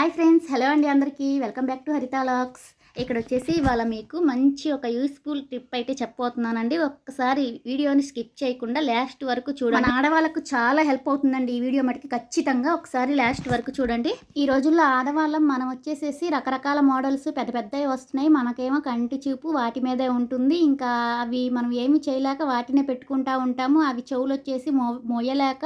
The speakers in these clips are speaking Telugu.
హాయ్ ఫ్రెండ్స్ హలో అండి అందరికీ. వెల్కమ్ బ్యాక్ టు హరిత లాక్స్ ఇక్కడ వచ్చేసి ఇవాళ మీకు మంచి ఒక యూస్ఫుల్ టిప్ అయితే చెప్పబోతున్నానండి. ఒక్కసారి వీడియోని స్కిప్ చేయకుండా లాస్ట్ వరకు చూడండి. మన ఆడవాళ్ళకు చాలా హెల్ప్ అవుతుందండి ఈ వీడియో మటుకి ఖచ్చితంగా. ఒకసారి లాస్ట్ వరకు చూడండి. ఈ రోజుల్లో ఆడవాళ్ళం మనం వచ్చేసేసి రకరకాల మోడల్స్ పెద్ద పెద్దవి వస్తున్నాయి. మనకేమో కంటి చూపు వాటి మీదే ఉంటుంది. ఇంకా అవి మనం ఏమి చేయలేక వాటినే పెట్టుకుంటా ఉంటాము. అవి చెవులు వచ్చేసి మో మోయలేక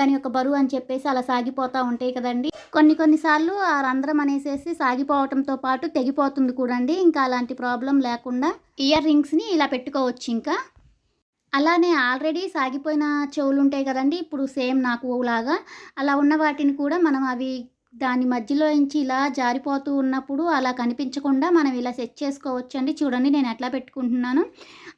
దాని యొక్క బరువు అని చెప్పేసి అలా సాగిపోతూ ఉంటాయి కదండి. కొన్ని కొన్నిసార్లు ఆ రంధ్రం అనేసేసి సాగిపోవటంతో పాటు తెగిపోతుంది చూడండి. ఇంకా అలాంటి ప్రాబ్లం లేకుండా ఇయర్ రింగ్స్ని ఇలా పెట్టుకోవచ్చు ఇంకా. అలానే ఆల్రెడీ సాగిపోయిన చెవులు ఉంటాయి కదండి. ఇప్పుడు సేమ్ నాకు లాగా. అలా ఉన్న వాటిని కూడా మనం అవి దాని మధ్యలో నుంచి ఇలా జారిపోతూ ఉన్నప్పుడు అలా కనిపించకుండా మనం ఇలా సెట్ చేసుకోవచ్చండి. చూడండి నేను ఎట్లా పెట్టుకుంటున్నాను.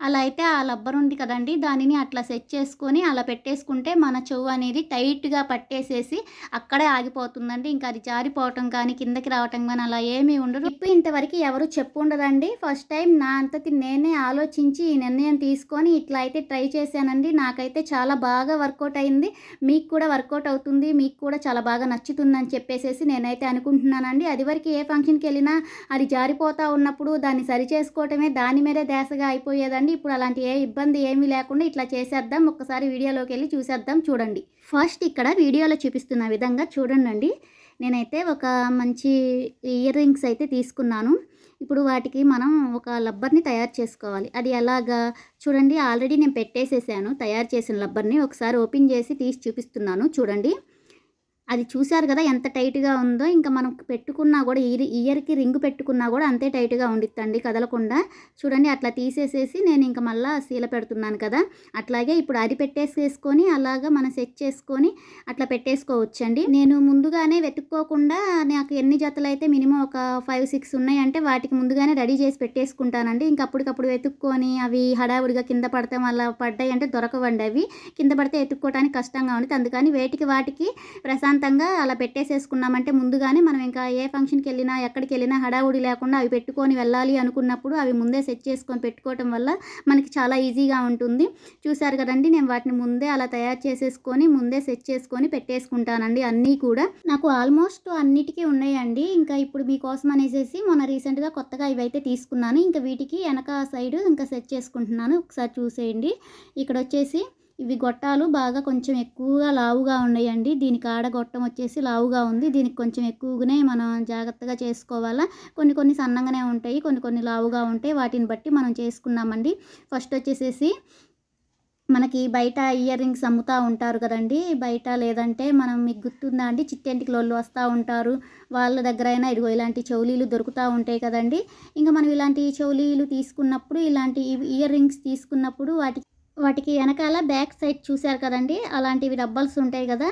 అలా అయితే ఆ లబ్బర్ ఉంది కదండి దానిని అట్లా సెట్ చేసుకొని అలా పెట్టేసుకుంటే మన చెవు అనేది టైట్గా పట్టేసేసి అక్కడే ఆగిపోతుందండి. ఇంకా అది జారిపోవటం కానీ కిందకి రావటం కానీ అలా ఏమీ ఉండదు. ఇప్పుడు ఇంతవరకు ఎవరు చెప్పు ఉండదండి. ఫస్ట్ టైం నా అంతటి నేనే ఆలోచించి ఈ నిర్ణయం తీసుకొని ఇట్లా అయితే ట్రై చేశానండి. నాకైతే చాలా బాగా వర్కౌట్ అయింది. మీకు కూడా వర్కౌట్ అవుతుంది. మీకు కూడా చాలా బాగా నచ్చుతుందని చెప్పేసి నేనైతే అనుకుంటున్నానండి. అది వరకు ఏ ఫంక్షన్కి వెళ్ళినా అది జారిపోతూ ఉన్నప్పుడు దాన్ని సరి చేసుకోవటమే దాని మీదే దేశగా అయిపోయేదండి. ఇప్పుడు అలాంటి ఏ ఇబ్బంది ఏమీ లేకుండా ఇట్లా చేసేద్దాం. ఒక్కసారి వీడియోలోకి వెళ్ళి చూసేద్దాం చూడండి. ఫస్ట్ ఇక్కడ వీడియోలో చూపిస్తున్న విధంగా చూడండి నేనైతే ఒక మంచి ఇయర్ రింగ్స్ అయితే తీసుకున్నాను. ఇప్పుడు వాటికి మనం ఒక లబ్బర్ని తయారు చేసుకోవాలి. అది ఎలాగా? చూడండి ఆల్రెడీ నేను పెట్టేసేసాను. తయారు చేసిన లబ్బర్ని ఒకసారి ఓపెన్ చేసి తీసి చూపిస్తున్నాను. చూడండి. అది చూశారు కదా ఎంత టైట్గా ఉందో ఇంకా మనం పెట్టుకున్నా కూడా ఇయర్ ఇయర్కి రింగ్ పెట్టుకున్నా కూడా అంతే టైట్గా ఉండిద్దండి కదలకుండా. చూడండి అట్లా తీసేసేసి నేను ఇంకా మళ్ళీ సీల పెడుతున్నాను కదా. అట్లాగే ఇప్పుడు అది పెట్టేసేసుకొని అలాగా మనం సెట్ చేసుకొని అట్లా పెట్టేసుకోవచ్చండి. నేను ముందుగానే వెతుక్కోకుండా నాకు ఎన్ని జతలు అయితే మినిమం ఒక ఫైవ్ సిక్స్ ఉన్నాయంటే వాటికి ముందుగానే రెడీ చేసి పెట్టేసుకుంటానండి. ఇంకా అప్పటికప్పుడు వెతుక్కొని అవి హడావుడిగా కింద పడతాం అలా పడ్డాయి అంటే దొరకవండి అవి. కింద పడితే ఎత్తుక్కోవడానికి కష్టంగా ఉంటుంది అందుకని వేటికి వాటికి ప్రశాంత ప్రశాంతంగా అలా పెట్టేసేసుకున్నామంటే ముందుగానే మనం ఇంకా ఏ ఫంక్షన్కి వెళ్ళినా ఎక్కడికి వెళ్ళినా హడావుడి లేకుండా అవి పెట్టుకొని వెళ్ళాలి అనుకున్నప్పుడు అవి ముందే సెట్ చేసుకొని పెట్టుకోవటం వల్ల మనకి చాలా ఈజీగా ఉంటుంది. చూసారు కదండి నేను వాటిని ముందే అలా తయారు చేసేసుకొని ముందే సెట్ చేసుకొని పెట్టేసుకుంటానండి అన్నీ కూడా. నాకు ఆల్మోస్ట్ అన్నిటికీ ఉన్నాయండి. ఇంకా ఇప్పుడు మీకోసం అనేసి మొన్న రీసెంట్గా కొత్తగా ఇవైతే తీసుకున్నాను. ఇంకా వీటికి వెనక సైడ్ ఇంకా సెట్ చేసుకుంటున్నాను. ఒకసారి చూసేయండి. ఇక్కడ వచ్చేసి ఇవి గొట్టాలు బాగా కొంచెం ఎక్కువగా లావుగా ఉన్నాయండి. దీనికి ఆడ గొట్టం వచ్చేసి లావుగా ఉంది. దీనికి కొంచెం ఎక్కువగానే మనం జాగ్రత్తగా చేసుకోవాలా. కొన్ని కొన్ని సన్నంగానే ఉంటాయి కొన్ని కొన్ని లావుగా ఉంటాయి. వాటిని బట్టి మనం చేసుకున్నామండి. ఫస్ట్ వచ్చేసేసి మనకి బయట ఇయర్ రింగ్స్ అమ్ముతూ ఉంటారు కదండి. బయట లేదంటే మనం మీకు గుర్తుందా అండి? చిట్టెంటికి లోళ్ళు వస్తూ ఉంటారు. వాళ్ళ దగ్గర అయినా ఇదిగో ఇలాంటి చౌలీలు దొరుకుతూ ఉంటాయి కదండి. ఇంకా మనం ఇలాంటి చౌలీలు తీసుకున్నప్పుడు ఇలాంటి ఇయర్ రింగ్స్ తీసుకున్నప్పుడు వాటి వాటికి వెనకాల బ్యాక్ సైడ్ చూశారు కదండి. అలాంటివి డబ్బల్స్ ఉంటాయి కదా.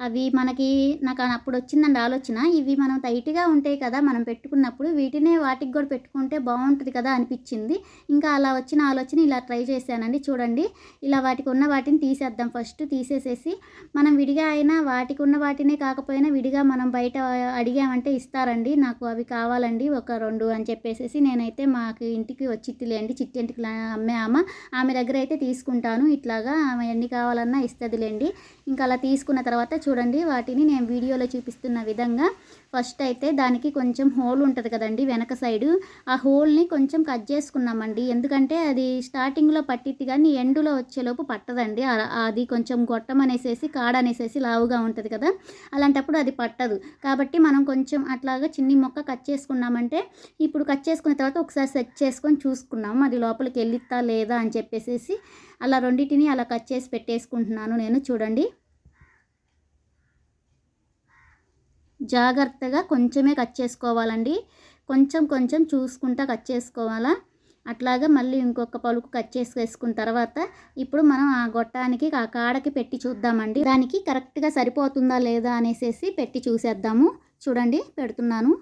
అవి మనకి నాకు అప్పుడు వచ్చిందండి ఆలోచన. ఇవి మనం టైట్గా ఉంటాయి కదా మనం పెట్టుకున్నప్పుడు వీటినే వాటికి కూడా పెట్టుకుంటే బాగుంటుంది కదా అనిపించింది. ఇంకా అలా వచ్చిన ఆలోచన ఇలా ట్రై చేశానండి. చూడండి ఇలా వాటికి ఉన్న వాటిని తీసేద్దాం. ఫస్ట్ తీసేసేసి మనం విడిగా అయినా వాటికి ఉన్న వాటినే కాకపోయినా విడిగా మనం బయట అడిగామంటే ఇస్తారండి. నాకు అవి కావాలండి ఒక రెండు అని చెప్పేసి నేనైతే మాకు ఇంటికి వచ్చిద్దిలేండి చిట్టింటికి అమ్మే ఆమె. ఆమె దగ్గర అయితే తీసుకుంటాను. ఇట్లాగా ఆమె ఎన్ని కావాలన్నా ఇస్తుందిలేండి. ఇంకా అలా తీసుకున్న తర్వాత చూడండి వాటిని నేను వీడియోలో చూపిస్తున్న విధంగా. ఫస్ట్ అయితే దానికి కొంచెం హోల్ ఉంటుంది కదండి వెనక సైడు. ఆ హోల్ని కొంచెం కట్ చేసుకున్నామండి. ఎందుకంటే అది స్టార్టింగ్లో పట్టిద్ది కానీ ఎండులో వచ్చేలోపు పట్టదండి. అది కొంచెం గొట్టం అనేసేసి కాడ అనేసేసి లావుగా ఉంటుంది కదా. అలాంటప్పుడు అది పట్టదు. కాబట్టి మనం కొంచెం అట్లాగా చిన్ని మొక్క కట్ చేసుకున్నామంటే ఇప్పుడు కట్ చేసుకున్న తర్వాత ఒకసారి సెట్ చేసుకొని చూసుకున్నాము అది లోపలికి వెళ్ళిద్దా లేదా అని చెప్పేసి అలా రెండింటిని అలా కట్ చేసి పెట్టేసుకుంటున్నాను నేను. చూడండి. జాగ్రత్తగా కొంచెమే కట్ చేసుకోవాలండి. కొంచెం కొంచెం చూసుకుంటా కట్ చేసుకోవాలా? అట్లాగా మళ్ళీ ఇంకొక పలుకు కట్ చేసి వేసుకున్న తర్వాత ఇప్పుడు మనం ఆ గొట్టానికి ఆ కాడకి పెట్టి చూద్దామండి. దానికి కరెక్ట్గా సరిపోతుందా లేదా అనేసి పెట్టి చూసేద్దాము. చూడండి పెడుతున్నాను.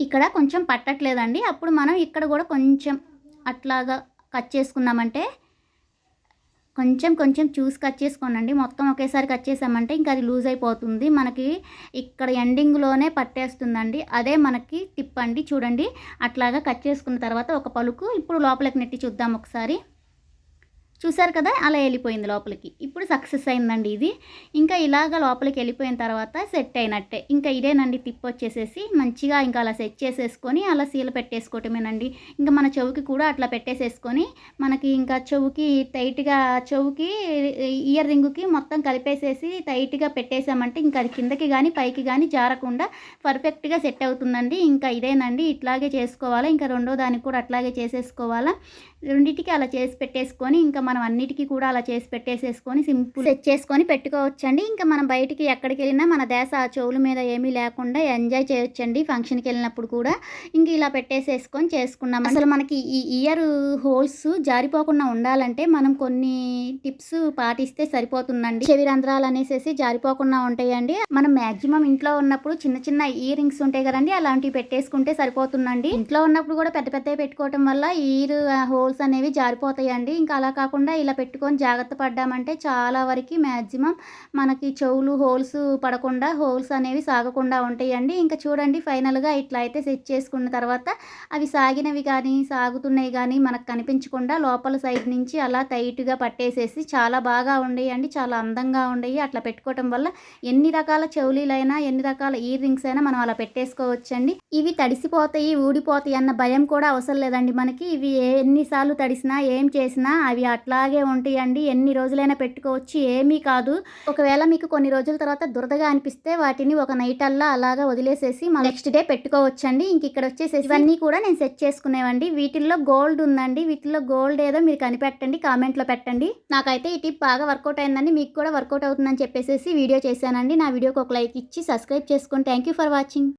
ఇక్కడ కొంచెం పట్టట్లేదండి. అప్పుడు మనం ఇక్కడ కూడా కొంచెం అట్లాగా కట్ చేసుకున్నామంటే కొంచెం కొంచెం చూసి కట్ చేసుకోనండి. మొత్తం ఒకేసారి కట్ చేసామంటే ఇంకా అది లూజ్ అయిపోతుంది. మనకి ఇక్కడ ఎండింగ్లోనే పట్టేస్తుందండి. అదే మనకి టిప్ అండి. చూడండి. అట్లాగా కట్ చేసుకున్న తర్వాత ఒక పలుకు. ఇప్పుడు లోపలికి నెట్టి చూద్దాం ఒకసారి. చూసారు కదా అలా వెళ్ళిపోయింది లోపలికి. ఇప్పుడు సక్సెస్ అయిందండి ఇది. ఇంకా ఇలాగ లోపలికి వెళ్ళిపోయిన తర్వాత సెట్ అయినట్టే. ఇంకా ఇదేనండి తిప్పి వచ్చేసేసి మంచిగా ఇంకా అలా సెట్ చేసేసుకొని అలా సీల పెట్టేసుకోవటమేనండి. ఇంకా మన చెవుకి కూడా అట్లా పెట్టేసేసుకొని మనకి ఇంకా చెవుకి టైట్గా చెవుకి ఇయర్ రింగుకి మొత్తం కలిపేసేసి టైట్గా పెట్టేసామంటే ఇంకా అది కిందకి కానీ పైకి కానీ జారకుండా పర్ఫెక్ట్గా సెట్ అవుతుందండి. ఇంకా ఇదేనండి ఇట్లాగే చేసుకోవాలా ఇంకా రెండో దానికి కూడా అట్లాగే చేసేసుకోవాలా. రెండింటికి అలా చేసి పెట్టేసుకొని ఇంకా మనం అన్నిటికీ కూడా అలా చేసి పెట్టేసేసుకొని సింపుల్ సెట్ చేసుకొని పెట్టుకోవచ్చండి. ఇంకా మనం బయటికి ఎక్కడికి వెళ్ళినా మన దేశ ఆ చెవుల మీద ఏమీ లేకుండా ఎంజాయ్ చేయొచ్చండి ఫంక్షన్కి వెళ్ళినప్పుడు కూడా. ఇంక ఇలా పెట్టేసేసుకొని చేసుకున్నాం అసలు మనకి ఈ ఇయర్ హోల్స్ జారిపోకుండా ఉండాలంటే మనం కొన్ని టిప్స్ పాటిస్తే సరిపోతుందండి. చెవి రంధ్రాలు అనేసి జారిపోకుండా ఉంటాయండి. మనం మాక్సిమం ఇంట్లో ఉన్నప్పుడు చిన్న చిన్న ఇయర్ రింగ్స్ ఉంటాయి కదండి అలాంటివి పెట్టేసుకుంటే సరిపోతుందండి. ఇంట్లో ఉన్నప్పుడు కూడా పెద్ద పెద్దవి పెట్టుకోవటం వల్ల ఇయర్ హోల్స్ అనేవి జారిపోతాయండి. ఇంకా అలా కాకుండా ఇలా పెట్టుకొని జాగ్రత్త పడ్డామంటే చాలా వరకు మ్యాక్సిమం మనకి చెవులు హోల్స్ పడకుండా హోల్స్ అనేవి సాగకుండా ఉంటాయండి. ఇంకా చూడండి ఫైనల్గా ఇట్లా అయితే సెట్ చేసుకున్న తర్వాత అవి సాగినవి కానీ సాగుతున్నాయి కానీ మనకు కనిపించకుండా లోపల సైడ్ నుంచి అలా టైట్గా పట్టేసేసి చాలా బాగా ఉండేయండి. చాలా అందంగా ఉండేవి అట్లా పెట్టుకోవటం వల్ల ఎన్ని రకాల చెవులీలైనా ఎన్ని రకాల ఇయర్ రింగ్స్ అయినా మనం అలా పెట్టేసుకోవచ్చండి. ఇవి తడిసిపోతాయి ఊడిపోతాయి అన్న భయం కూడా అవసరం లేదండి మనకి. ఇవి ఎన్నిసార్లు తడిసినా ఏం చేసినా అవి అట్లాగే ఉంటాయండి. ఎన్ని రోజులైనా పెట్టుకోవచ్చు. ఏమీ కాదు. ఒకవేళ మీకు కొన్ని రోజుల తర్వాత దురదగా అనిపిస్తే వాటిని ఒక నైట్ అల్లా అలాగా వదిలేసేసి నెక్స్ట్ డే పెట్టుకోవచ్చండి. ఇంక ఇక్కడ వచ్చేసేసి ఇవన్నీ కూడా నేను సెట్ చేసుకునేవండి. వీటిల్లో గోల్డ్ ఉందండి. వీటిల్లో గోల్డ్ ఏదో మీరు కనిపెట్టండి. కామెంట్లో పెట్టండి. నాకైతే ఈ టిప్ బాగా వర్కౌట్ అయిందండి. మీకు కూడా వర్కౌట్ అవుతుందని చెప్పేసి వీడియో చేశానండి. నా వీడియోకి ఒక లైక్ ఇచ్చి సబ్స్క్రైబ్ చేసుకోండి థ్యాంక్ యూ ఫర్ వాచింగ్.